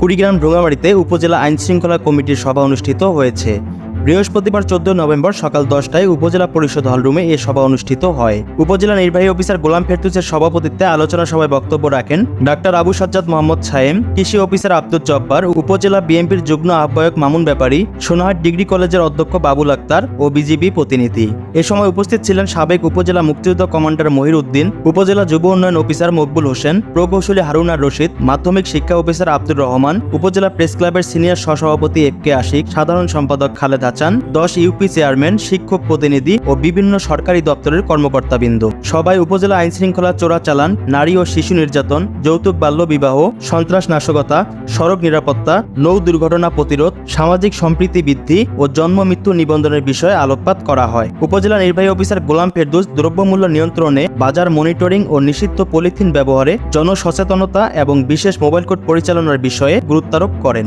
কুড়িগ্রাম ডোঙাবাড়িতে উপজেলা আইন শৃঙ্খলা কমিটির সভা অনুষ্ঠিত হয়েছে। বৃহস্পতিবার চোদ্দ নভেম্বর সকাল দশটায় উপজেলা পরিষদ হলরুমে এ সভা অনুষ্ঠিত হয়। উপজেলা নির্বাহী অফিসার গোলাম ফেরতুসের সভাপতিত্বে আলোচনা সভায় বক্তব্য রাখেন ডাক্তার আবু সাজ্জাদ মোহাম্মদ ছায়েম কৃষি অফিসার আব্দুল জব্বার, উপজেলা বিএনপির যুগ্ম আহ্বায়ক মামুন ব্যাপারী, সোনাহাট ডিগ্রি কলেজের অধ্যক্ষ বাবুল আক্তার ও বিজিবি প্রতিনিধি। এ সময় উপস্থিত ছিলেন সাবেক উপজেলা মুক্তিযুদ্ধ কমান্ডার মহির উদ্দিন, উপজেলা যুব উন্নয়ন অফিসার মকবুল হোসেন, প্রকৌশলী হারুন আর রশিদ, মাধ্যমিক শিক্ষা অফিসার আব্দুর রহমান, উপজেলা প্রেস ক্লাবের সিনিয়র সহসভাপতি এফ কে আশিক, সাধারণ সম্পাদক খালেদ হাসান দশ ইউপি চেয়ারম্যান, শিক্ষক প্রতিনিধি ও বিভিন্ন সরকারি দপ্তরের কর্মকর্তাবৃন্দ। সবাই উপজেলা আইন শৃঙ্খলা চোরাচালান, নারী ও শিশু নির্যাতন, যৌতুক, বাল্য বিবাহ সন্ত্রাস নাশকতা সড়ক নিরাপত্তা নৌ দুর্ঘটনা প্রতিরোধ, সামাজিক সম্প্রীতি বৃদ্ধি ও জন্ম মৃত্যু নিবন্ধনের বিষয়ে আলোকপাত করা হয়। উপজেলা নির্বাহী অফিসার গোলাম ফেরদুস দ্রব্যমূল্য নিয়ন্ত্রণে বাজার মনিটরিং ও নিষিদ্ধ পলিথিন ব্যবহারে জনসচেতনতা এবং বিশেষ মোবাইল কোড পরিচালনার বিষয়ে গুরুত্বারোপ করেন।